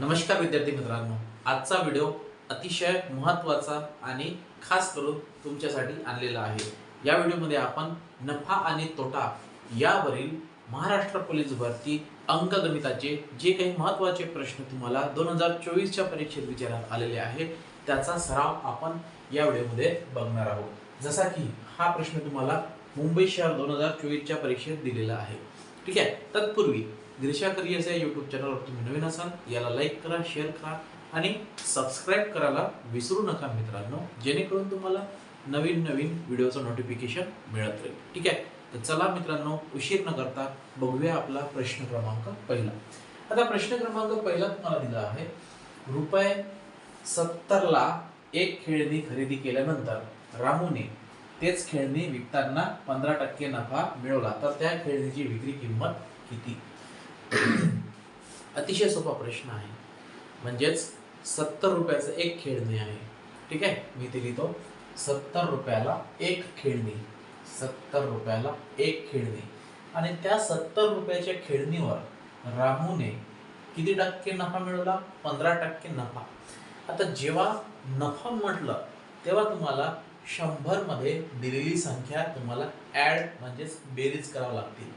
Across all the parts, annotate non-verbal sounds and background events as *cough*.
नमस्कार विद्यार्थी मित्रांनो. आजचा व्हिडिओ अतिशय महत्त्वाचा आणि खास करून तुमच्यासाठी आणलेला आहे. या व्हिडिओमध्ये आपण नफा आणि तोटा यावरील महाराष्ट्र पोलीस भरती अंकगणिताचे जे काही महत्त्वाचे प्रश्न तुम्हाला दोन हजार चोवीसच्या परीक्षेत विचारण्यात आलेले आहे त्याचा सराव आपण या व्हिडिओमध्ये बघणार आहोत. जसा की हा प्रश्न तुम्हाला मुंबई शहर दोन हजार चोवीसच्या परीक्षेत दिलेला आहे. ठीक आहे? तत्पूर्वी दिशा करियर्स या यूट्यूब चॅनलवर तुम्ही नवीन असाल याला लाईक करा शेअर करा आणि सबस्क्राईब करायला विसरू नका मित्रांनो. जेणेकरून तुम्हाला नवीन नवीन व्हिडिओचं नोटिफिकेशन मिळत राहील. ठीक आहे? तर चला मित्रांनो उशीर न करता बघूया आपला प्रश्न क्रमांक पहिला. आता प्रश्न क्रमांक पहिला तुम्हाला दिला आहे. रुपये सत्तरला एक खेळणी खरेदी केल्यानंतर रामूने तेच खेळणी विकताना पंधरा टक्के नफा मिळवला. तर त्या खेळणीची विक्री किंमत किती? *clears throat* अतिशय सोपा प्रश्न आहे. म्हणजेच सत्तर रुपयाचं एक खेळणी आहे. ठीक आहे? मी ते लिहितो. सत्तर रुपयाला एक खेळणी. सत्तर रुपयाला एक खेळणी. आणि त्या सत्तर रुपयाच्या खेळणीवर रामूने किती टक्के नफा मिळवला? पंधरा टक्के नफा. आता जेव्हा नफा म्हटलं तेव्हा तुम्हाला शंभरमध्ये दिलेली संख्या तुम्हाला ॲड म्हणजेच बेरीज करावं लागतील.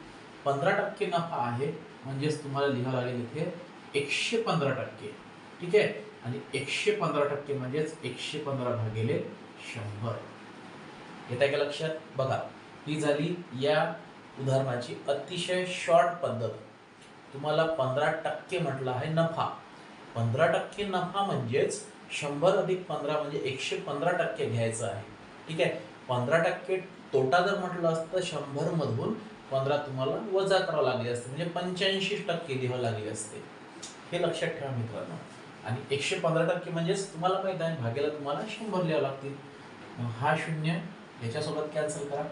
पंधरा टक्के नफा आहे म्हणजेच तुम्हाला लिहावं लागेल इथे एकशे पंधरा टक्के. ठीक आहे? आणि एकशे पंधरा टक्के म्हणजेच एकशे पंधरा भागिले शंभर. येत आहे का लक्षात? बघा ही झाली या उदाहरणाची अतिशय शॉर्ट पद्धत. तुम्हाला पंधरा टक्के म्हटलं आहे नफा. पंधरा टक्के नफा म्हणजेच शंभर अधिक पंधरा म्हणजे एकशे पंधरा टक्के घ्यायचं आहे. ठीक आहे? पंधरा टक्के तोटा जर म्हटलं असतं शंभरमधून पंधरा तुम्हाला वजा करावं लागले असते. म्हणजे पंच्याऐंशी टक्के लिहावं लागले असते. हे लक्षात ठेवा मित्रांनो. आणि एकशे पंधरा टक्के म्हणजेच तुम्हाला माहीत आहे भागेला तुम्हाला शंभर लिहावं लागतील. मग हा शून्य याच्यासोबत कॅन्सल करा.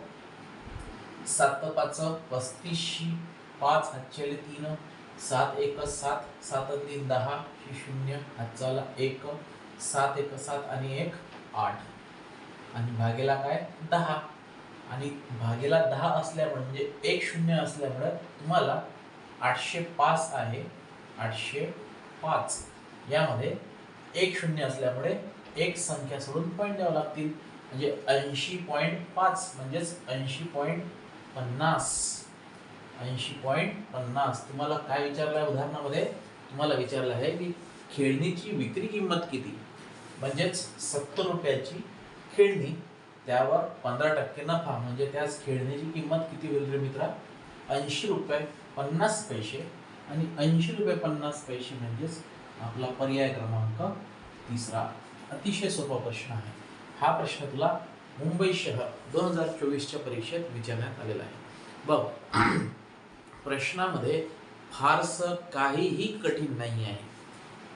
सात पाच पस्तीसशी पाच हातच्याले तीन सात एक सात सात तीन दहा ही शून्य हातचाला एक सात एक सात आणि एक आठ. आणि भागेला काय? दहा. आणि भागेला दहा असल्यामुळे म्हणजे एक शून्य असल्यामुळे तुम्हाला आठशे पाच आहे. आठशे पाच. यामध्ये एक शून्य असल्यामुळे एक संख्या सोडून पॉईंट द्यावं लागतील. म्हणजे ऐंशी पॉईंट पाच म्हणजेच ऐंशी पॉईंट पन्नास. ऐंशी पॉईंट पन्नास. तुम्हाला काय विचारलं आहे उदाहरणामध्ये तुम्हाला विचारलं आहे की खेळणीची विक्री किंमत किती? म्हणजेच सत्तर रुपयाची खेळणी त्यावर पंधरा टक्के नफा म्हणजे त्याच खेळण्याची किंमत किती होईल रे मित्रा? ऐंशी रुपये पन्नास पैसे आणि ऐंशी रुपये पन्नास पैसे म्हणजेच आपला पर्याय क्रमांक तिसरा. अतिशय सोपा प्रश्न आहे. हा प्रश्न तुला मुंबई शहर दोन हजार चोवीसच्या परीक्षेत विचारण्यात आलेला आहे. बघ *clears throat* प्रश्नामध्ये फारसं काहीही कठीण नाही आहे.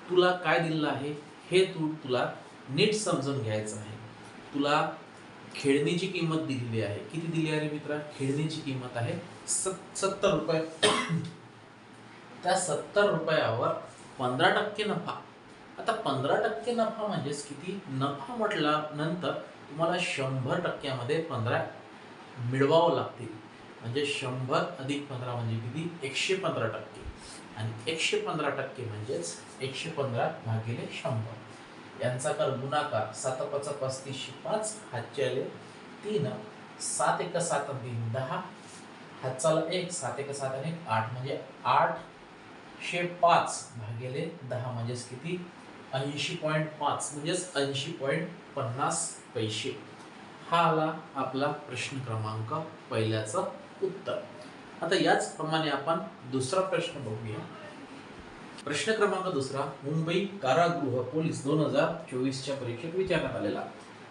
तुला काय दिलेलं आहे हे तू तुला नीट समजून घ्यायचं आहे. तुला खेळणीची किंमत दिलेली आहे. किती दिली आहे मित्रा? खेळणीची किंमत आहे सत सत्तर रुपये. त्या सत्तर रुपयावर पंधरा टक्के नफा. आता पंधरा टक्के नफा म्हणजेच किती? नफा म्हटल्यानंतर तुम्हाला शंभर टक्क्यामध्ये पंधरा मिळवावं लागतील. म्हणजे शंभर अधिक पंधरा म्हणजे किती? एकशे पंधरा टक्के. आणि एकशे पंधरा टक्के म्हणजेच एकशे पंधरा भागिले शंभर. यांचा कर गुणाकार सात पाच पस्तीसशे पाच हातचे आले तीन सात एक सात तीन दहा हातचाला एक सात एक सात आणि एक आठ म्हणजे आठशे पाच भागिले दहा म्हणजेच किती? ऐंशी पॉईंट पाच म्हणजेच ऐंशी पॉईंट पन्नास पैसे. हा आला आपला प्रश्न क्रमांक पहिल्याचं उत्तर. आता याचप्रमाणे आपण दुसरा प्रश्न बघूया. प्रश्न क्रमांक दुसरा मुंबई कारागृह पोलीस दोन हजार चोवीसच्या परीक्षेत विचारण्यात आलेला.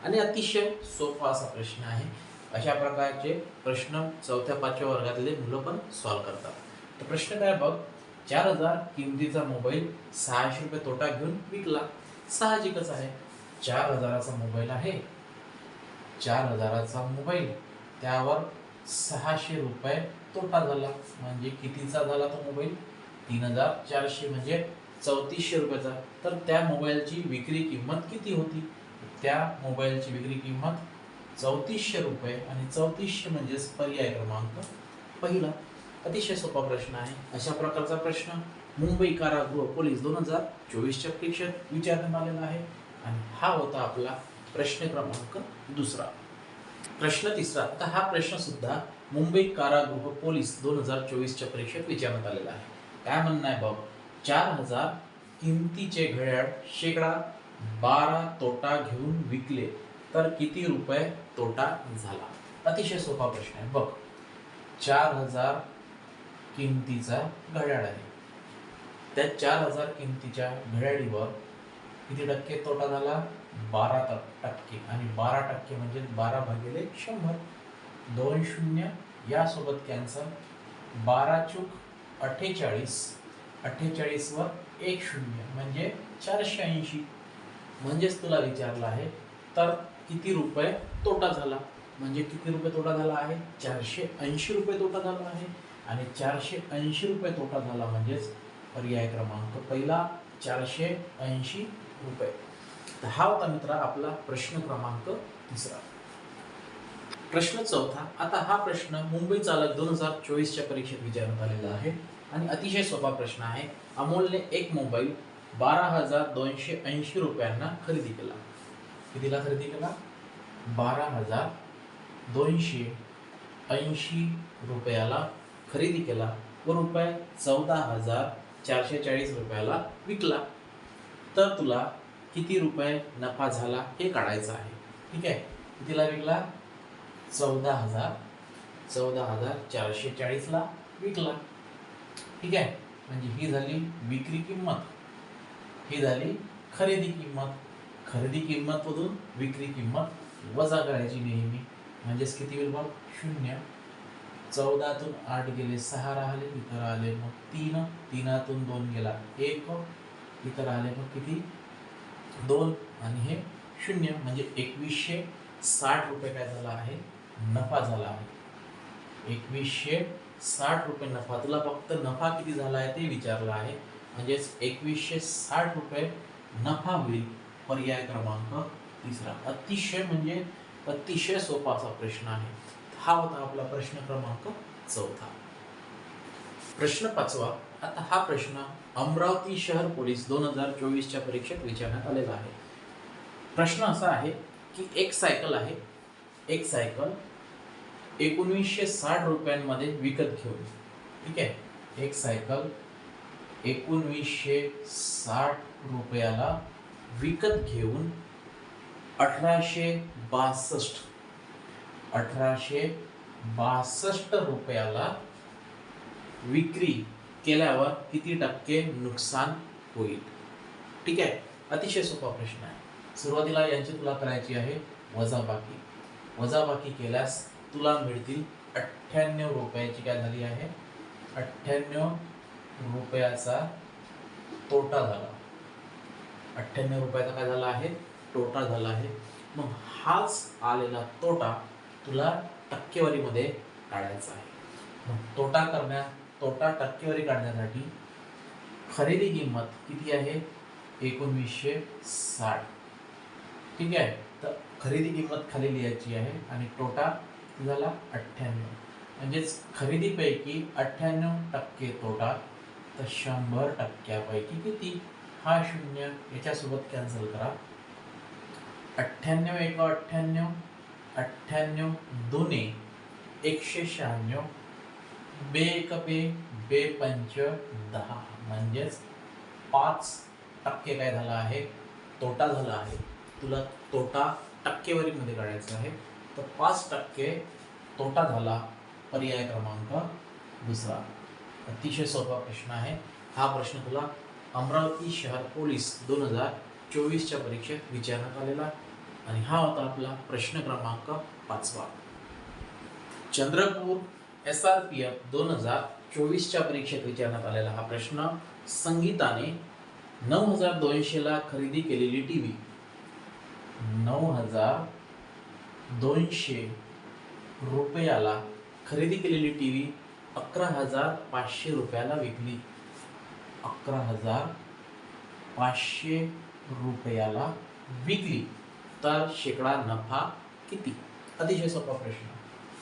आणि अतिशय सोपा असा प्रश्न आहे. अशा प्रकारचे प्रश्न चौथ्या पाचव्या वर्गातले मुलं पण सॉल्व करतात. तर प्रश्न काय बघ चार हजार किमतीचा मोबाईल सहाशे रुपये तोटा घेऊन विकला. साहजिकच आहे. चार हजाराचा मोबाईल आहे. चार हजाराचा मोबाईल त्यावर सहाशे रुपये तोटा झाला. म्हणजे कितीचा झाला तो मोबाईल? तीन हजार चारशे म्हणजे चौतीसशे रुपयाचा. तर त्या मोबाईलची विक्री किंमत किती होती? त्या मोबाईलची विक्री किंमत चौतीसशे रुपये आणि चौतीसशे म्हणजेच पर्याय क्रमांक पहिला. अतिशय सोपा प्रश्न आहे. अशा प्रकारचा प्रश्न. मुंबई कारागृह पोलीस दोन हजार चोवीसच्या परीक्षेत विचारण्यात आलेला आहे. आणि हा होता आपला प्रश्न क्रमांक दुसरा. प्रश्न तिसरा. आता हा प्रश्न सुद्धा मुंबई कारागृह पोलीस दोन हजार चोवीसच्या परीक्षेत विचारण्यात आलेला आहे. काय म्हणणं आहे बाब? चार हजार किमतीचे घड्याळ शेकडा बारा तोटा घेऊन विकले. तर किती रुपये तोटा झाला? अतिशय सोपा प्रश्न आहे. बघ चार हजार किमतीचा घड्याळ आहे. त्या चार हजार किमतीच्या घड्याळीवर किती टक्के तोटा झाला? बारा टक्के. आणि बारा टक्के म्हणजे बारा भागिले शंभर. दोन शून्य. यासोबत कॅन्सर. बारा चूक अठ्ठेचाळीस अठ्ठेचाळीसवर एक शून्य म्हणजे चारशे ऐंशी. म्हणजेच तुला विचारलं आहे तर किती रुपये तोटा झाला? म्हणजे किती रुपये तोटा झाला आहे? चारशे ऐंशी रुपये तोटा झाला आहे. आणि चारशे ऐंशी रुपये तोटा झाला म्हणजेच पर्याय क्रमांक पहिला चारशे ऐंशी रुपये. तर हा होता मित्रा आपला प्रश्न क्रमांक तिसरा. प्रश्न चौथा. आता हा प्रश्न मुंबई चालक दोन हजार चोवीसच्या परीक्षेत विचारण्यात आलेला आहे. आणि अतिशय सोपा प्रश्न आहे. अमोलने एक मोबाईल बारा हजार दोनशे ऐंशी रुपयांना खरेदी केला. कितीला खरेदी केला? बारा हजार दोनशे ऐंशी रुपयाला खरेदी केला व रुपये चौदा हजार चारशे चाळीस रुपयाला विकला. तर तुला किती रुपये नफा झाला हे काढायचं आहे. ठीक आहे? कितीला विकला? चौदा हजार चौदा हजार चारशे चाळीसला विकला. ठीक आहे? म्हणजे ही झाली विक्री किंमत. ही झाली खरेदी किंमत. खरेदी किंमतमधून विक्री किंमत वजा करायची नेहमी. म्हणजेच किती होईल बघ शून्य. चौदातून आठ गेले सहा राहिले इथं राहिले मग तीन. तीनातून दोन गेला एक. इथं राहिले मग किती? दोन. आणि हे शून्य. म्हणजे एकवीसशे साठ रुपये काय झाला आहे? नफा झाला आहे. एकवीसशे साठ रुपये नफा. तुला फक्त नफा किती झाला आहे ते विचारलं आहे. म्हणजेच एकवीसशे साठ रुपये नफा होईल पर्याय क्रमांक तिसरा. अतिशय म्हणजे अतिशय सोपा असा प्रश्न आहे. हा होता आपला प्रश्न क्रमांक चौथा. प्रश्न पाचवा. आता हा प्रश्न अमरावती शहर पोलीस दोन हजार चोवीसच्या परीक्षेत विचारण्यात आलेला आहे. प्रश्न असा आहे की एक सायकल आहे. एक सायकल एकोणवीसशे साठ रुपयांमध्ये विकत घेऊन. ठीक आहे? एक सायकल एकोणवीसशे साठ रुपयाला विकत घेऊन अठराशे बासष्ट अठराशे बासष्ट रुपयाला विक्री केल्यावर किती टक्के नुकसान होईल? ठीक आहे? अतिशय सोपा प्रश्न आहे. सुरुवातीला यांची तुला करायची आहे वजाबाकी. वजाबाकी केल्यास तुला मिळतील अठ्ठ्याण्णव रुपयाची काय झाली आहे? अठ्ठ्याण्णव रुपयाचा तोटा झाला. अठ्ठ्याण्णव रुपयाचा काय झाला आहे? तोटा झाला आहे. मग हाच आलेला तोटा तुला टक्केवारीमध्ये काढायचा आहे. मग तोटा करण्या तोटा टक्केवारी काढण्यासाठी खरेदी किंमत किती आहे? एकोणवीसशे साठ. ठीक आहे? तर खरेदी किंमत खाली लिहायची आहे आणि तोटा झाला अठ्ठ्याण्णव. म्हणजेच खरेदीपैकी अठ्ठ्याण्णव टक्के तोटा तर शंभर टक्क्यापैकी किती? हा शून्य. याच्यासोबत कॅन्सल करा. अठ्ठ्याण्णव एक अठ्ठ्याण्णव अठ्ठ्याण्णव दोन्ही एकशे शहाण्णव बे एक बे बे पंच दहा. म्हणजेच पाच टक्के काय झाला आहे? तोटा झाला आहे. तुला तोटा टक्केवारीमध्ये काढायचा आहे. तर पाच टक्के तोटा झाला पर्याय क्रमांक दुसरा. अतिशय सोपा प्रश्न आहे. हा प्रश्न तुला अमरावती शहर पोलीस दोन हजार चोवीसच्या परीक्षेत विचारण्यात आलेला आणि हा होता आपला प्रश्न क्रमांक पाचवा. Chandrapur S R P F दोन हजार चोवीसच्या परीक्षेत विचारण्यात आलेला हा प्रश्न संगीताने नऊ हजार दोनशेला खरेदी केलेली टी व्ही नऊ हजार दोनशे रुपयाला खरेदी केलेली टी व्ही अकरा हजार पाचशे रुपयाला विकली. अकरा हजार पाचशे रुपयाला विकली. तर शेकडा नफा किती? अतिशय सोपा प्रश्न.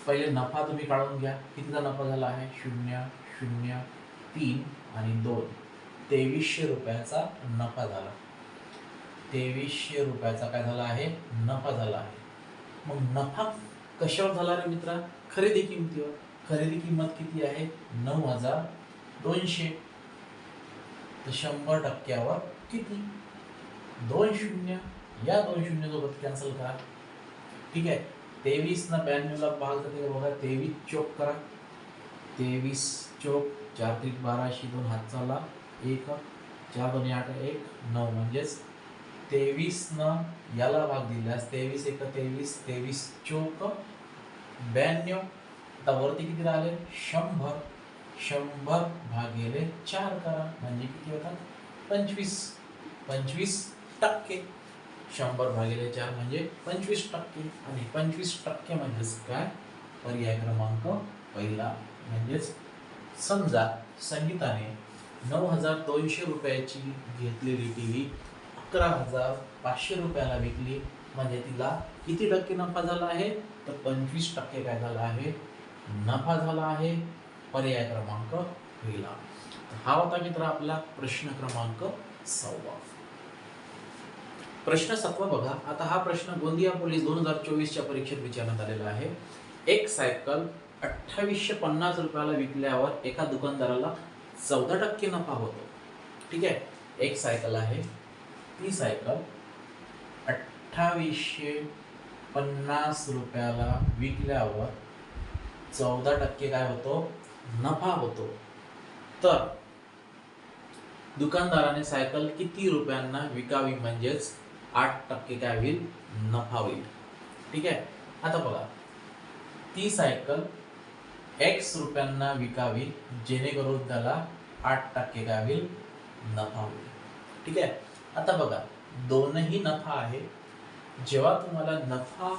पहिले नफा तुम्ही काढून घ्या. कितीचा नफा झाला आहे? शून्य शून्य तीन आणि दोन. तेवीसशे रुपयाचा नफा झाला. तेवीसशे रुपयाचा काय झाला आहे? नफा झाला आहे. मग नफा कशावर झाला रे मित्रा? खरेदी किमतीवर. खरेदी किंमत किती आहे? नऊ हजार दोनशे. तर शंभर टक्क्यावर किती? दोन शून्य. या दोन शून्य सोबत कॅन्सल करा. ठीक आहे? तेवीस ना ब्याण्णवला भाग जाते बघा. तेवीस चोक करा. तेवीस चोक चार त्रिक बाराशे दोन हात चालला एक चार दोन आठ एक नऊ. म्हणजेच तेवीस न याला भाग दिल्यास तेवीस एक तेवीस तेवीस चोक ब्याण्णव. आता वरती किती राहिले? शंभर. शंभर भागिले चार करा. म्हणजे किती होतात? पंचवीस. पंचवीस टक्के. शंभर भागिले चार म्हणजे पंचवीस टक्के. आणि पंचवीस टक्के म्हणजेच काय? पर्याय क्रमांक पहिला. म्हणजेच समजा संगीताने नऊ हजार दोनशे रुपयाची घेतलेली टी व्ही अकरा हजार पाचशे रुपयाला विकली. म्हणजे तिला किती टक्के नफा झाला आहे? तर पंचवीस टक्के काय झाला आहे? नफा झाला आहे. पर्याय क्रमांक पहिला हा होता मित्र आपला प्रश्न क्रमांक सव्वा. प्रश्न सातवा बघा. आता हा प्रश्न गोंदिया पोलीस दोन हजार चोवीसच्या परीक्षेत विचारण्यात आलेला आहे. एक सायकल अठ्ठावीसशे पन्नास रुपयाला विकल्यावर एका दुकानदाराला चौदा टक्के नफा होतो. ठीक आहे? एक सायकल आहे. ती सायकल अठ्ठावीसशे पन्नास रुपयाला विकल्यावर चौदा टक्के काय होतो? नफा होतो. तर दुकानदाराने सायकल किती रुपयांना विकावी म्हणजेच आठ टक्के काय होईल? नफा होईल. ठीक आहे? आता बघा. ती सायकल एक्स रुपयांना विकावी जेणेकरून त्याला आठ टक्के काय होईल? नफा होईल. ठीक आहे? आता बघा दोनही नफा आहे जेव्हा तुम्हाला नफा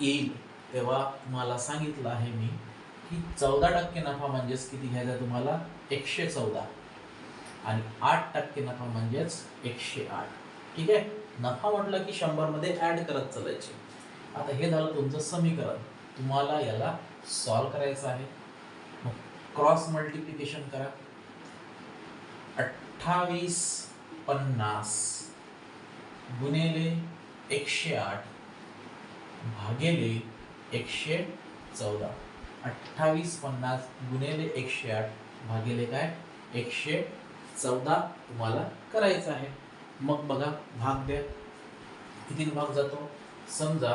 येईल तेव्हा तुम्हाला सांगितलं आहे मी की चौदा टक्के नफा म्हणजेच किती घ्यायचा तुम्हाला? एकशे चौदा. आणि आठ टक्के नफा म्हणजेच एकशे आठ. ठीक आहे? नफा म्हटलं की शंभरमध्ये ॲड करत चालायचे. आता हे झालं तुमचं समीकरण. तुम्हाला याला सॉल्व करायचं आहे. मग क्रॉस मल्टिप्लिकेशन करा. अठ्ठावीस पन्नास गुणिले एकशे आठ भागिले एकशे चौदा. अठ्ठावीस पन्नास गुणिले एकशे आठ भागिले काय? एकशे चौदा तुम्हाला करायचं आहे. मग बघा भाग द्या. किती भाग जातो? समजा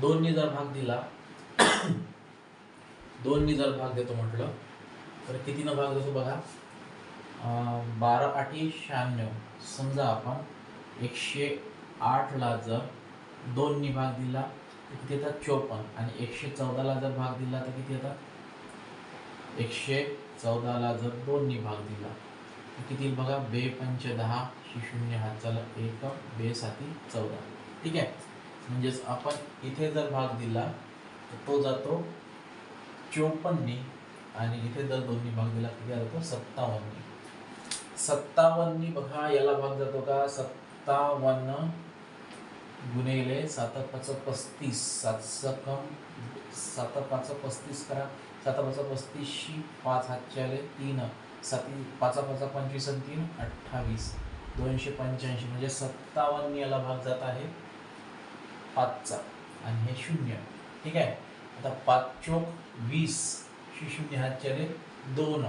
दोननी जर भाग दिला *coughs* दोननी जर भाग देतो म्हटलं तर कितीनं भाग देतो बघा? बारा आठी शहाण्णव. समजा आपण एकशे आठला जर दोननी भाग दिला तर किती येतात? चोपन्न. आणि एकशे चौदाला जर भाग दिला तर किती येतात? एकशे चौदाला जर दोननी भाग दिला तर किती बघा? बे पंच दहा शी शून्य हात चाला एक बे साती चौदा. ठीक आहे? म्हणजेच आपण इथे जर भाग दिला तर तो जातो चोपन्ननी आणि इथे जर दोन्ही भाग दिला किती जातो? सत्तावन्नी. सत्तावन्नी बघा याला भाग जातो का? सत्तावन्न गुणिले सात पाच पस्तीस सात सकम सात पाच पस्तीस करा. सात पाच पस्तीसशी पाच हातच्याले तीन. साती पाच पाच पंचवीस आणि तीन अठ्ठावीस. दोनशे पंच्याऐंशी. म्हणजे सत्तावन्न याला भाग जात आहे पाचचा. आणि हे शून्य. ठीक आहे? आता पाच चोक वीस. शून्य हातच्याले दोन.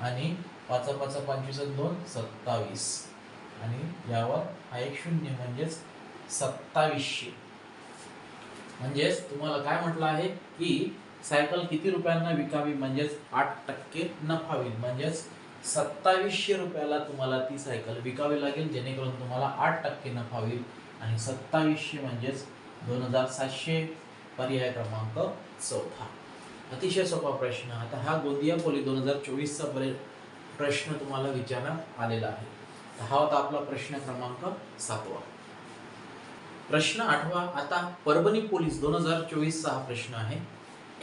आणि पाचा पाचा पंचवीस दोन सत्तावीस आणि यावर हा एक शून्य म्हणजेच सत्तावीसशे म्हणजेच तुम्हाला काय म्हटलं आहे की सायकल किती रुपयांना विकावी म्हणजेच आठ टक्के नफा होईल म्हणजेच सत्तावीसशे रुपयाला तुम्हाला ती सायकल विकावी लागेल जेणेकरून तुम्हाला आठ टक्के नफा होईल आणि सत्तावीसशे म्हणजेच दोन हजार सातशे पर्याय क्रमांक चौथा अतिशय सोपा प्रश्न आता हा गोंदिया पोली दोन हजार चोवीसचा पर्य प्रश्न तुम्हाला विचारण्यात आलेला आहे. हा होता आपला प्रश्न क्रमांक सातवा. प्रश्न आठवा आता परभणी पोलीस दोन हजार चोवीसचा हा प्रश्न आहे.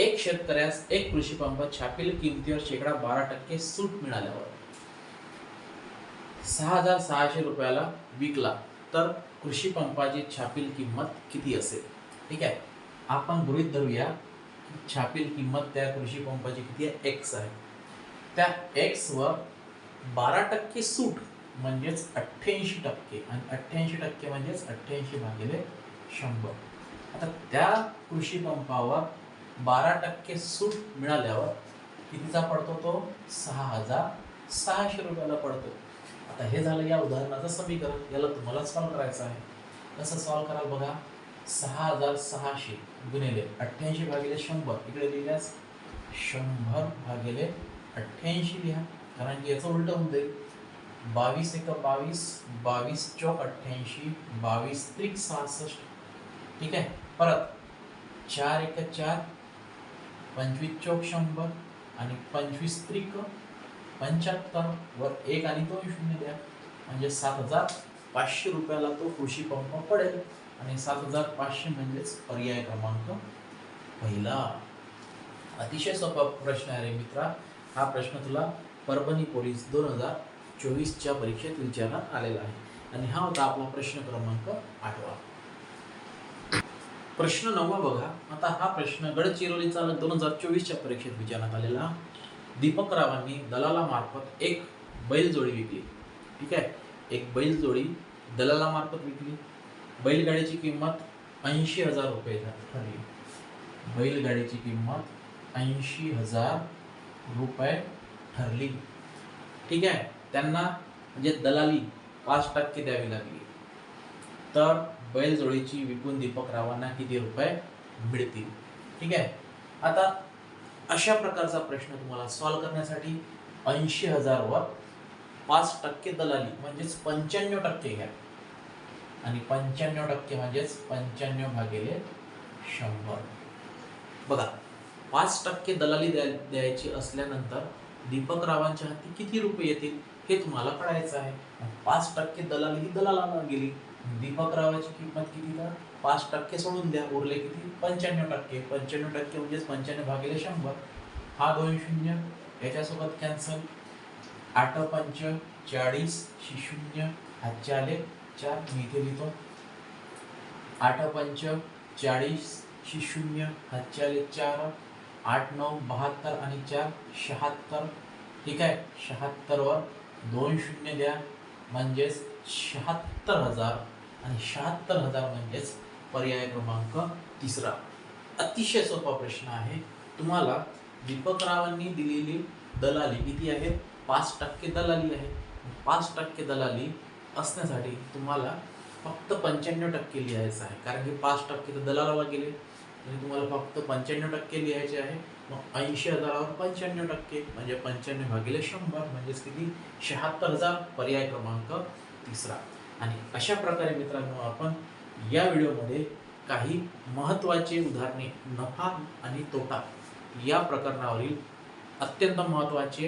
एक शेतकऱ्यास एक कृषी पंप छापील किमतीवर शेकडा बारा टक्के सूट मिळाल्यावर. सहा हजार सहाशे रुपयाला विकला तर कृषी पंपाची छापील किंमत किती असेल? ठीक आहे? आपण गृहित धरूया छापील किंमत त्या कृषी पंपाची किती आहे? एक्स आहे. त्या एक्सवर बारा टक्के सूट म्हणजेच अठ्ठ्याऐंशी टक्के आणि अठ्ठ्याऐंशी टक्के म्हणजेच अठ्ठ्याऐंशी भागिले शंभर. आता त्या कृषी पंपावर बारा टक्के सूट मिळाल्यावर कितीचा पडतो तो? सहा हजार सहाशे रुपयाला पडतो. आता हे झालं या उदाहरणाचं समीकरण. याला तुम्हाला सॉल्व करायचं आहे. कसं सॉल्व कराल बघा? सहा हजार सहाशे गुणिले अठ्ठ्याऐंशी भागिले शंभर. इकडे लिहिल्यास शंभर भागिले अठ्ठ्याऐंशी लिहा. कारण की याचं उलट होऊन जाईल. बावीस एक बावीस बावीस चौक अठ्ठ्याऐंशी बावीस त्रिक सहासष्ट. ठीक आहे? परत. चार एक चार पंचवीस चौक शंभर आणि पंचवीस त्रिक पंच्याहत्तर वर एक आणि दोन शून्य द्या. म्हणजे सात हजार पाचशे रुपयाला तो कृषी पंप पडेल. आणि सात हजार पाचशे म्हणजेच पर्याय क्रमांक पहिला. अतिशय सोपा प्रश्न आहे रे मित्रा. हा प्रश्न तुला परभणी पोलीस दोन हजार चोवीसच्या परीक्षेत विचारण्यात आलेला आहे. आणि हा होता आपला प्रश्न क्रमांक आठवा. प्रश्न नववा बघा. आता हा प्रश्न गडचिरोलीचा दोन हजार चोवीसच्या परीक्षेत विचारण्यात आलेला. दीपक रावांनी दलालामार्फत एक बैलजोडी विकली. ठीक आहे? एक बैलजोडी दलालामार्फत विकली. बैलगाडीची किंमत ऐंशी हजार रुपये ठरली बैलगाडीची किंमत ऐंशी हजार रुपये ठरली. ठीक आहे? त्यांना म्हणजे दलाली पाच टक्के द्यावी लागली. तर बैलजोडीची विकून दीपक रावांना किती रुपये मिळतील? ठीक आहे? आता अशा प्रकारचा प्रश्न तुम्हाला सॉल्व करण्यासाठी ऐंशी हजारवर पाच टक्के दलाली म्हणजेच पंच्याण्णव टक्के घ्या. आणि पंच्याण्णव टक्के म्हणजेच पंच्याण्णव भागिले शंभर. बघा पाच टक्के दलाली द्या द्यायची असल्यानंतर दीपक रावांच्या हाती किती रुपये येतील हे तुम्हाला कळायचं आहे. पाच टक्के दलाली ही दलालाला गेली. दीपक रावाची किंमत किती तर? पाच टक्के सोडून द्या. उरले किती? पंच्याण्णव टक्के. पंच्याण्णव टक्के म्हणजेच पंच्याण्णव भागिले शंभर. हा दोन शून्य. याच्यासोबत कॅन्सल आठ पंच चाळीस. शिशून्य हातचे आले चार. मी इथे लिहितो. आठ पंच चाळीस. शिशून्य हातचे आले चार. आठ नऊ बहात्तर आणि चार शहात्तर. ठीक आहे? शहात्तरवर दोन शून्य द्या. म्हणजेच शहात्तर हजार. आणि शहात्तर हजार म्हणजेच पर्याय क्रमांक तिसरा. अतिशय सोपा प्रश्न आहे. तुम्हाला दीपक रावांनी दिलेली दलाली किती आहे पाच टक्के दलाली आहे पाच टक्के दलाली असण्यासाठी तुम्हाला फक्त पंच्याण्णव टक्के लिहायचं आहे. कारण की पाच टक्के तर दलालाला गेले. म्हणजे तुम्हाला फक्त पंच्याण्णव टक्के लिहायचे आहे मग ऐंशी हजारावर पंच्याण्णव टक्के म्हणजे पंच्याण्णव भागिले शंभर म्हणजेच किती शहात्तर हजार पर्याय क्रमांक तिसरा. आणि अशा प्रकारे मित्रांनो आपण या व्हिडिओमध्ये काही महत्त्वाचे उदाहरणे नफा आणि तोटा या प्रकरणावरील अत्यंत महत्त्वाचे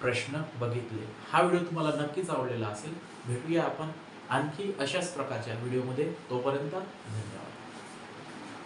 प्रश्न बघितले. हा व्हिडिओ तुम्हाला नक्कीच आवडलेला असेल भेटूया आपण आणखी अशाच प्रकारच्या व्हिडिओमध्ये. तोपर्यंत धन्यवाद.